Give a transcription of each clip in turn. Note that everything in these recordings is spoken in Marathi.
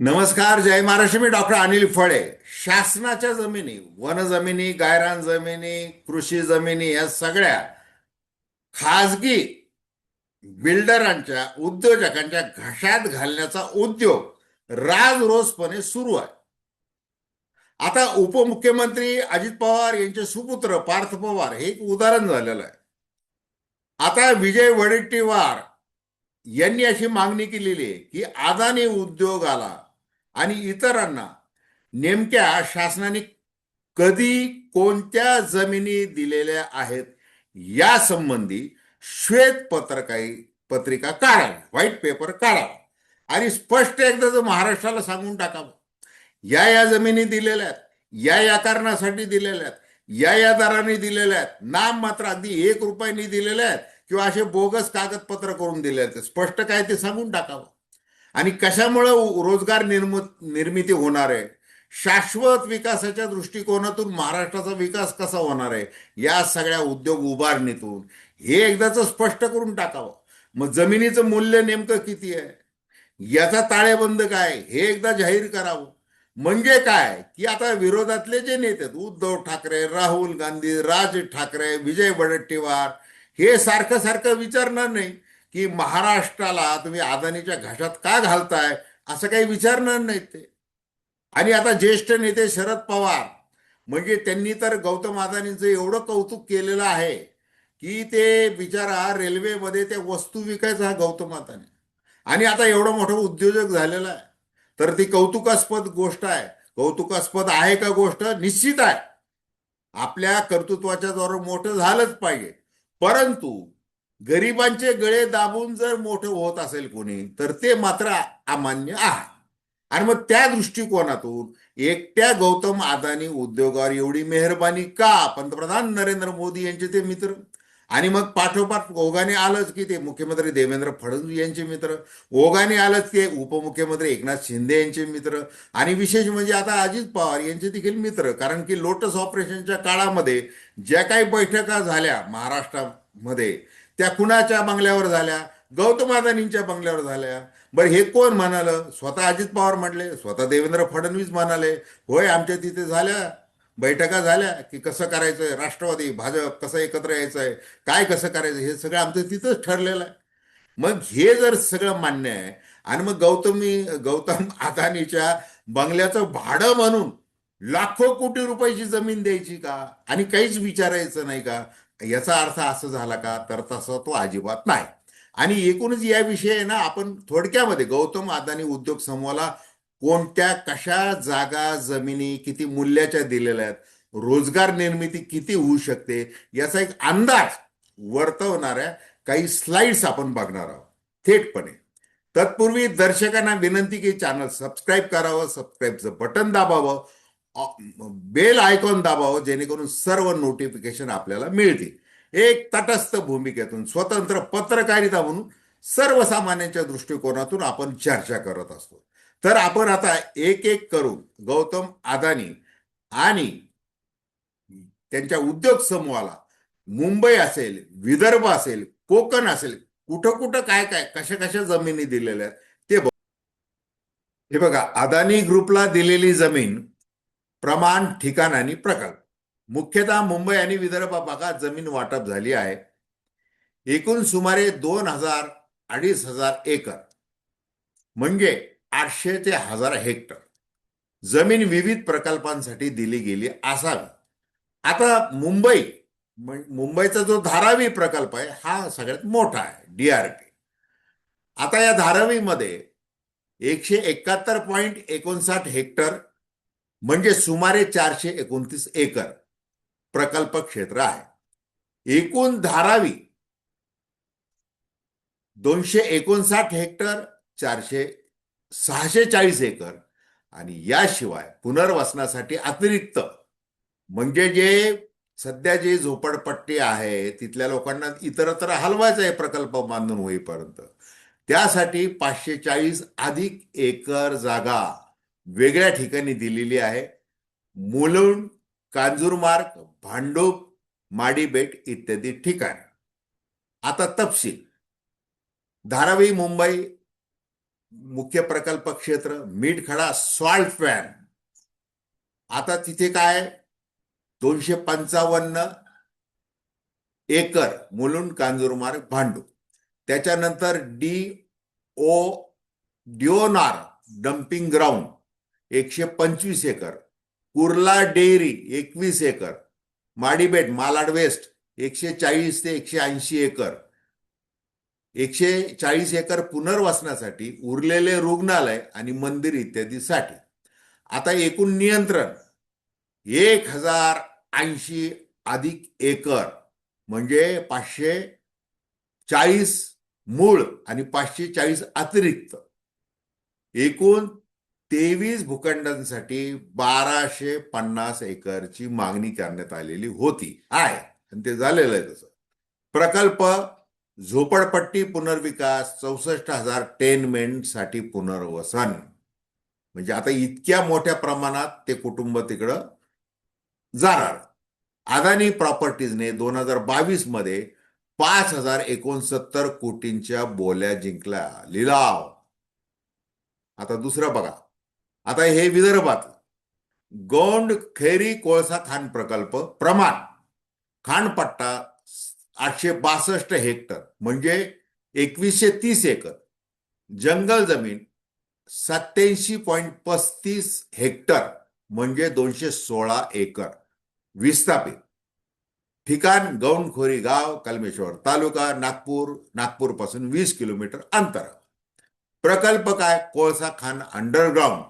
नमस्कार जय महाराष्ट्र. मी डॉक्टर अनिल फळे. शासनाच्या जमिनी वन जमिनी गायरान जमिनी कृषी जमिनी या सगळ्या खाजगी बिल्डरांच्या उद्योजकांच्या घशात घालण्याचा उद्योग राजरोसपणे सुरू आहे. आता उपमुख्यमंत्री अजित पवार यांचे सुपुत्र पार्थ पवार हे एक उदाहरण झालेलं आहे. आता विजय वडेट्टीवार यांनी अशी मागणी केलेली आहे की अदानी उद्योगाला आणि इतरांना नेमक्या शासनाने कधी कोणत्या जमिनी दिलेल्या आहेत या संबंधी श्वेत काही पत्रिका काढावी व्हाईट पेपर काढावा. आणि स्पष्ट एकदा जर महाराष्ट्राला सांगून टाकावं या या जमिनी दिलेल्या आहेत या या कारणासाठी दिलेल्या आहेत या या दराने दिलेल्या आहेत नाम मात्र अगदी एक रुपयाने दिलेल्या आहेत किंवा असे बोगस कागदपत्र करून दिले आहेत. स्पष्ट काय ते सांगून टाकावं आणि कशामुळे रोजगार निर्म निर्मिती होणार आहे? शाश्वत विकासाच्या दृष्टिकोनातून महाराष्ट्राचा विकास कसा होणार आहे? या सगळ्या उद्योग उभारणीतून. हे एकदाच स्पष्ट करून टाकावं. मग जमिनीचं मूल्य नेमकं किती आहे? याचा ताळेबंद काय? हे एकदा जाहीर करावं. म्हणजे काय? की आता विरोधातले जे नेते आहेत उद्धव ठाकरे राहुल गांधी राज ठाकरे विजय वडेट्टीवार हे सारखं सारखं विचारणार नाही. की महाराष्ट्राला तुम्ही अदानीच्या घशात का घालताय? असं काही विचारणार नाहीत ते. आणि आता ज्येष्ठ नेते शरद पवार म्हणजे त्यांनी तर गौतम अदानींचं एवढं कौतुक केलेलं आहे की ते बिचारा रेल्वेमध्ये त्या वस्तू विकायचा हा गौतम अदानी. आणि आता एवढं मोठं उद्योजक झालेला आहे. तर ती कौतुकास्पद गोष्ट आहे. कौतुकास्पद आहे का गोष्ट? निश्चित आहे. आपल्या कर्तृत्वाच्या द्वारा मोठं झालंच पाहिजे. परंतु गरिबांचे गळे दाबून जर मोठं होत असेल कोणी तर ते मात्र अमान्य आहे. आणि मग त्या दृष्टिकोनातून एकट्या गौतम अदानी उद्योगावर एवढी मेहरबानी का? पंतप्रधान नरेंद्र मोदी यांचे ते मित्र. आणि मग पाठोपाठ ओघाने आलंच की ते मुख्यमंत्री देवेंद्र फडणवीस यांचे मित्र. ओघाने आलंच ते उपमुख्यमंत्री एकनाथ शिंदे यांचे मित्र. आणि विशेष म्हणजे आता अजित पवार यांचे देखील मित्र. कारण की लोटस ऑपरेशनच्या काळामध्ये ज्या काही बैठका झाल्या महाराष्ट्रामध्ये त्या कुणाच्या बंगल्यावर झाल्या? गौतम अदानींच्या बंगल्यावर झाल्या. बरं हे कोण म्हणालं? स्वतः अजित पवार म्हटले स्वतः देवेंद्र फडणवीस म्हणाले. होय आमच्या तिथे झाल्या. बैठका झाल्या की कसं करायचंय? राष्ट्रवादी भाजप कसं एकत्र यायचं आहे काय कसं करायचं हे सगळं आमचं तिथंच ठरलेलं आहे. मग हे जर सगळं मान्य आहे आणि मग गौतमी गौतम अदानीच्या बंगल्याचं भाडं म्हणून लाखो कोटी रुपयाची जमीन द्यायची का? आणि काहीच विचारायचं नाही का? याचा अर्थ असं झाला का? तर तसा तो अजिबात नाही. आणि एकूणच या याविषयी ना आपण थोडक्यामध्ये गौतम अदानी उद्योग समूहाला कोणत्या कशा जागा जमिनी किती मूल्याच्या दिलेल्या आहेत रोजगार निर्मिती किती होऊ शकते याचा एक अंदाज वर्तवणाऱ्या काही स्लाइड्स आपण बघणार आहोत. थेटपणे. तत्पूर्वी दर्शकांना विनंती की चॅनल सबस्क्राईब करावं सबस्क्राईबचं बटन दाबावं बेल आयकॉन दाबावं जेणेकरून सर्व नोटिफिकेशन आपल्याला मिळतील. एक तटस्थ भूमिकेतून स्वतंत्र पत्रकारिता म्हणून सर्वसामान्यांच्या दृष्टिकोनातून आपण चर्चा करत असतो. तर आपण आता एक एक करून गौतम अदानी आणि त्यांच्या उद्योग समूहाला मुंबई असेल विदर्भ असेल कोकण असेल कुठं कुठं काय काय कशा कशा जमिनी दिलेल्या आहेत ते बघ. हे बघा अदानी ग्रुपला दिलेली जमीन प्रमाण ठिकाण आणि प्रकल्प. मुख्यतः मुंबई आणि विदर्भ भागात जमीन वाटप झाली आहे. एकूण सुमारे दोन हजार अडीच हजार एकर. म्हणजे आठशे ते हजार हेक्टर. जमीन विविध प्रकल्पांसाठी दिली गेली असावी. आता मुंबई मुंबईचा जो धारावी प्रकल्प आहे हा सगळ्यात मोठा आहे डीआरपी आता या धारावीमध्ये एकशे एकाहत्तर पॉईंट एकोणसाठ हेक्टर म्हणजे सुमारे चारशे एकोणतीस एकर प्रकल्प क्षेत्र आहे. एकूण धारावी दोनशे एकोणसाठ हेक्टर चारशे सहाशे चाळीस एकर आणि याशिवाय पुनर्वसनासाठी अतिरिक्त म्हणजे जे सध्या जे झोपडपट्टी आहे तिथल्या लोकांना इतरत्र हलवायचं आहे प्रकल्प बांधून होईपर्यंत. त्यासाठी पाचशे चाळीस अधिक एकर जागा वेगळ्या ठिकाणी दिलेली आहे. मुलुंड कांजूरमार्ग भांडूप माडीबेट इत्यादी ठिकाण. आता तपशील. धारावी मुंबई मुख्य प्रकल्प क्षेत्र मिठखडा सॉल्ट फॅन आता तिथे काय? दोनशे पंचावन्न एकर मुलुंड कांजूरमार्ग भांडू त्याच्यानंतर D O Deonar dumping ground एकशे पंचवीस एकर. कुर्ला डेअरी एकवीस एकर. माडीबेट मालाड वेस्ट एकशे चाळीस ते एकशे ऐंशी एकर. एकशे चाळीस एकर पुनर्वसनासाठी उरलेले रुग्णालय आणि मंदिर इत्यादीसाठी. आता एकूण नियंत्रण एक हजार ऐंशी अधिक एकर म्हणजे पाचशे चाळीस मूळ आणि पाचशे चाळीस अतिरिक्त. एकूण तेवीस भूखंडांसाठी बाराशे पन्नास एकरची मागणी करण्यात आलेली होती. आहे. आणि ते झालेलं आहे तसं. प्रकल्प झोपडपट्टी पुनर्विकास चौसष्ट हजार टेनमेंटसाठी पुनर्वसन. म्हणजे आता इतक्या मोठ्या प्रमाणात ते कुटुंब तिकडं जाणार. अदानी प्रॉपर्टीजने दोन हजार बावीसमध्ये पाच हजार एकोणसत्तर कोटींच्या बोल्या जिंकल्या. लिलाव. आता दुसरं बघा. आता हे विदर्भात. गोंड खैरी कोळसा खाण प्रकल्प प्रमाण. खाणपट्टा आठशे बासष्ट हेक्टर म्हणजे एकवीसशे तीस एकर. जंगल जमीन सत्याऐंशी पॉईंट पस्तीस हेक्टर म्हणजे दोनशे सोळा एकर. विस्थापित. ठिकाण गौंडखोरी गाव कलमेश्वर तालुका नागपूर नागपूरपासून वीस किलोमीटर अंतर प्रकल्प काय? कोळसा खान अंडरग्राऊंड.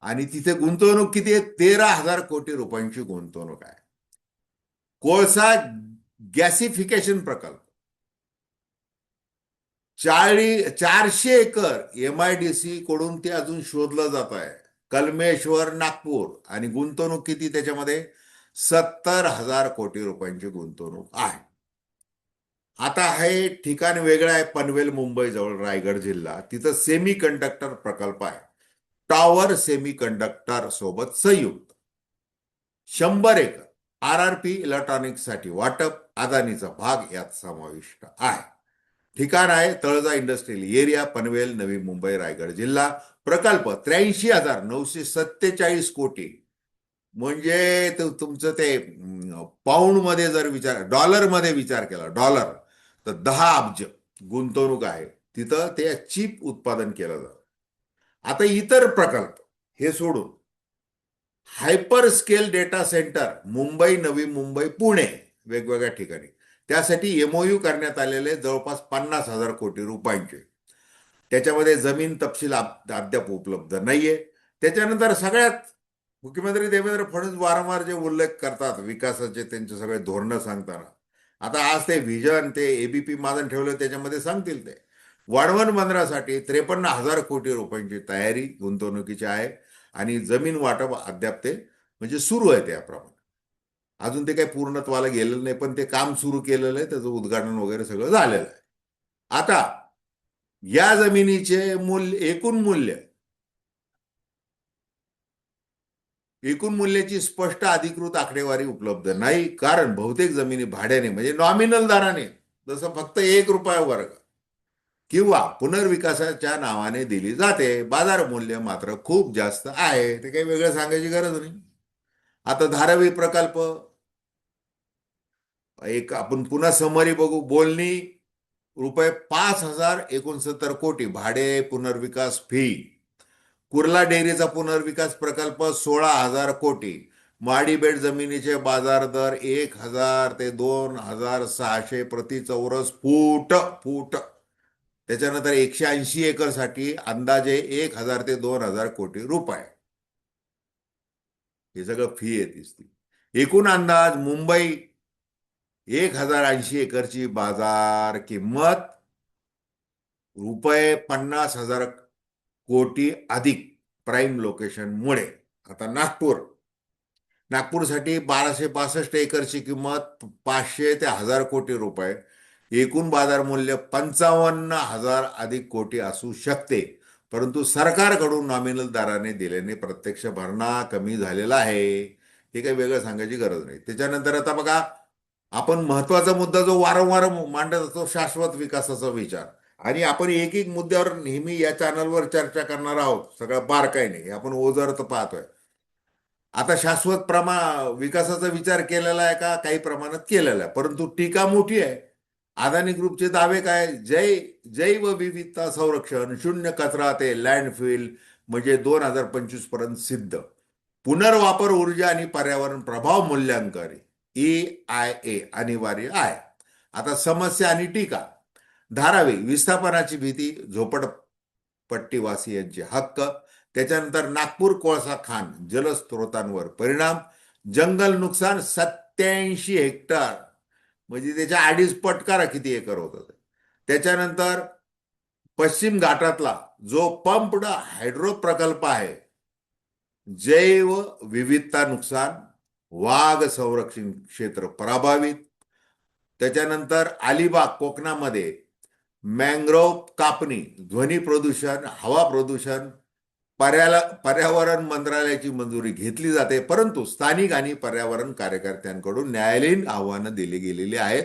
आणि तिथे गुंतवणूक किती आहे? तेरा हजार कोटी रुपयांची गुंतवणूक आहे. कोळसा गॅसिफिकेशन प्रकल्प. चाळी चारशे acre M I D C कडून ते अजून शोधलं जात आहे. कलमेश्वर नागपूर आणि गुंतवणूक किती त्याच्यामध्ये? सत्तर हजार कोटी रुपयांची गुंतवणूक आहे. आता हे ठिकाण वेगळं आहे पनवेल मुंबई जवळ रायगड जिल्हा. तिथं सेमी कंडक्टर प्रकल्प आहे. टॉवर सेमी कंडक्टर सोबत संयुक्त. शंभर एकर आर आर पी इलेक्ट्रॉनिक्ससाठी वाटप अदानीचा भाग यात समाविष्ट आहे. ठिकाण आहे तळजा इंडस्ट्रियल एरिया पनवेल नवी मुंबई रायगड जिल्हा. प्रकल्प त्र्याऐंशी हजार नऊशे सत्तेचाळीस कोटी. म्हणजे तुमचं ते पाऊंडमध्ये जर विचार डॉलरमध्ये विचार केला डॉलर तर दहा अब्ज गुंतवणूक आहे. तिथं ते चीप उत्पादन केलं जातं. आता इतर प्रकल्प हे सोडून hyperscale data centre Mumbai Navi Mumbai Pune वेगवेगळ्या ठिकाणी. त्यासाठी एमओयू करण्यात आलेले जवळपास पन्नास हजार कोटी रुपयांचे. त्याच्यामध्ये जमीन तपशील अद्याप उपलब्ध नाहीये. त्याच्यानंतर सगळ्यात मुख्यमंत्री देवेंद्र फडणवीस वारंवार जे उल्लेख करतात विकासाचे त्यांचे सगळे धोरणं सांगताना. आता आज ते व्हिजन ते एबीपी मादन ठेवलं त्याच्यामध्ये सांगतील ते. वाढवण बंदरासाठी त्रेपन्न हजार कोटी रुपयांची तयारी गुंतवणुकीची आहे आणि जमीन वाटप अद्याप ते म्हणजे सुरू आहे त्याप्रमाणे. अजून ते काही पूर्णत्वाला गेलेलं नाही पण ते काम सुरू केलेलं आहे त्याचं उद्घाटन वगैरे सगळं झालेलं आहे. आता या जमिनीचे मूल्य एकूण मूल्य एकूण मूल्याची स्पष्ट अधिकृत आकडेवारी उपलब्ध नाही कारण बहुतेक जमिनी भाड्याने म्हणजे नॉमिनल दराने जसं फक्त एक रुपया वर्ग किंवा पुनर्विकासाच्या नावाने दिली जाते. बाजार मूल्य मात्र खूप जास्त आहे. ते काही वेगळं सांगायची गरज नाही. आता धारावी प्रकल्प एक आपण पुन्हा समरी बघू. बोलणी रुपये पाच हजार एकोणसत्तर कोटी. भाडे पुनर्विकास फी कुर्ला डेअरीचा पुनर्विकास प्रकल्प सोळा हजार कोटी. माडीबेट जमिनीचे बाजार दर एक हजार ते दोन हजार सहाशे प्रति चौरस फूट फूट. त्याच्यानंतर एकशे ऐंशी एकरसाठी अंदाजे एक हजार ते दोन हजार कोटी रुपये. हे सगळं फी आहे ती एकूण अंदाज मुंबई एक हजार ऐंशी एकरची बाजार किंमत रुपये पन्नास हजार कोटी अधिक प्राईम लोकेशनमुळे आता नागपूर. नागपूरसाठी बाराशे बासष्ट एकरची किंमत पाचशे ते हजार कोटी रुपये. एकूण बाजार मूल्य पंचावन्न हजार अधिक कोटी असू शकते. परंतु सरकारकडून नॉमिनल दराने दिल्याने प्रत्यक्ष भरणा कमी झालेला आहे. हे काही वेगळं सांगायची गरज नाही. त्याच्यानंतर आता बघा आपण महत्त्वाचा मुद्दा जो वारंवार मांडत असतो शाश्वत विकासाचा विचार. आणि आपण एक एक मुद्द्यावर नेहमी या चॅनलवर चर्चा करणार आहोत. सगळं बारकाईने नाही. आपण ओझरत पाहतोय. आता शाश्वत प्रमा विकासाचा विचार केलेला आहे का? काही प्रमाणात केलेला आहे. परंतु टीका मोठी आहे. अदानी ग्रुपचे दावे काय? जै जैव विविधता संरक्षण शून्य कचरा ते लँडफिल म्हणजे दोन हजार पंचवीसपर्यंत सिद्ध. पुनर्वापर ऊर्जा आणि पर्यावरण प्रभाव मूल्यांकन ए आय ए अनिवार्य आहे. आता समस्या आणि टीका. धारावी विस्थापनाची भीती झोपडपट्टीवासियांचे हक्क त्याच्यानंतर नागपूर कोळसा खान जलस्रोतांवर परिणाम जंगल नुकसान सत्याऐंशी हेक्टर. म्हणजे त्याच्या अडीच पटकारा किती एकर होतं त्याच्यानंतर पश्चिम घाटातला जो पंप्ड हायड्रो प्रकल्प आहे जैव विविधता नुकसान वाघ संरक्षण क्षेत्र प्रभावित. त्याच्यानंतर अलिबाग कोकणामध्ये मँग्रोव्ह कापणी ध्वनी प्रदूषण हवा प्रदूषण पर्याला पर्यावरण मंत्रालयाची मंजुरी घेतली जाते. परंतु स्थानिक आणि पर्यावरण कार्यकर्त्यांकडून न्यायालयीन आव्हानं दिली गेलेली आहेत.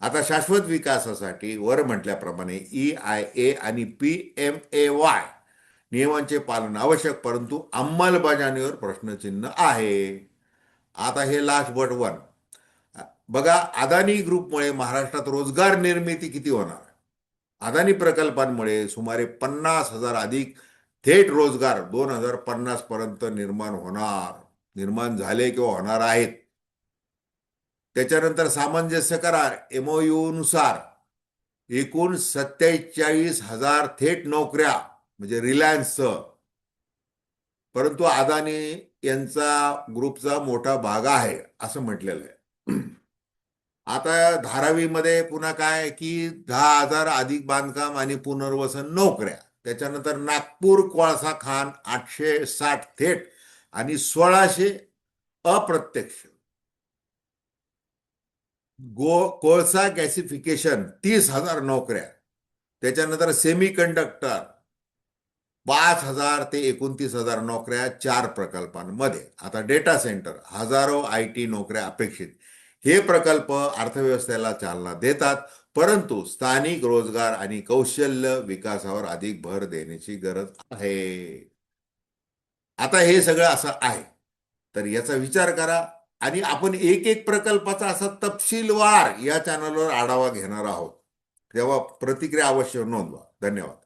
आता शाश्वत विकासासाठी वर म्हटल्याप्रमाणे ई आय ए आणि पी एम ए वाय नियमांचे पालन आवश्यक परंतु अंमलबजावणीवर प्रश्नचिन्ह आहे. आता हे लास्ट बट वन बघा अदानी ग्रुपमुळे महाराष्ट्रात रोजगार निर्मिती किती होणार? अदानी प्रकल्पांमुळे सुमारे पन्नास हजार अधिक थेट रोजगार दोन हजार पन्नास पर्यंत निर्माण होणार. निर्माण झाले किंवा होणार आहेत. त्याच्यानंतर सामंजस्य करार एमओयू नुसार एकूण सत्तेचाळीस हजार थेट नोकऱ्या म्हणजे रिलायन्स. परंतु अदानी यांचा ग्रुपचा मोठा भाग आहे असं म्हटलेलं आहे. आता धारावीमध्ये पुन्हा काय की दहा हजार अधिक बांधकाम आणि पुनर्वसन नोकऱ्या. त्याच्यानंतर नागपूर कोळसा खान आठशे साठ थेट आणि सोळाशे अप्रत्यक्ष. गो कोळसा गॅसिफिकेशन तीस हजार नोकऱ्या. त्याच्यानंतर सेमी कंडक्टर पाच हजार ते एकोणतीस हजार नोकऱ्या चार प्रकल्पांमध्ये. आता डेटा सेंटर हजारो आय टी नोकऱ्या अपेक्षित. हे प्रकल्प अर्थव्यवस्थेला चालना देतात. परंतु स्थानिक रोजगार आणि कौशल्य विकासावर अधिक भर देण्याची गरज आहे. आता हे सगळं असं आहे. तर याचा विचार करा आणि आपण एक एक प्रकल्पाचा असा तपशीलवार या चॅनलवर आढावा घेणार आहोत. तेव्हा प्रतिक्रिया अवश्य नोंदवा. धन्यवाद.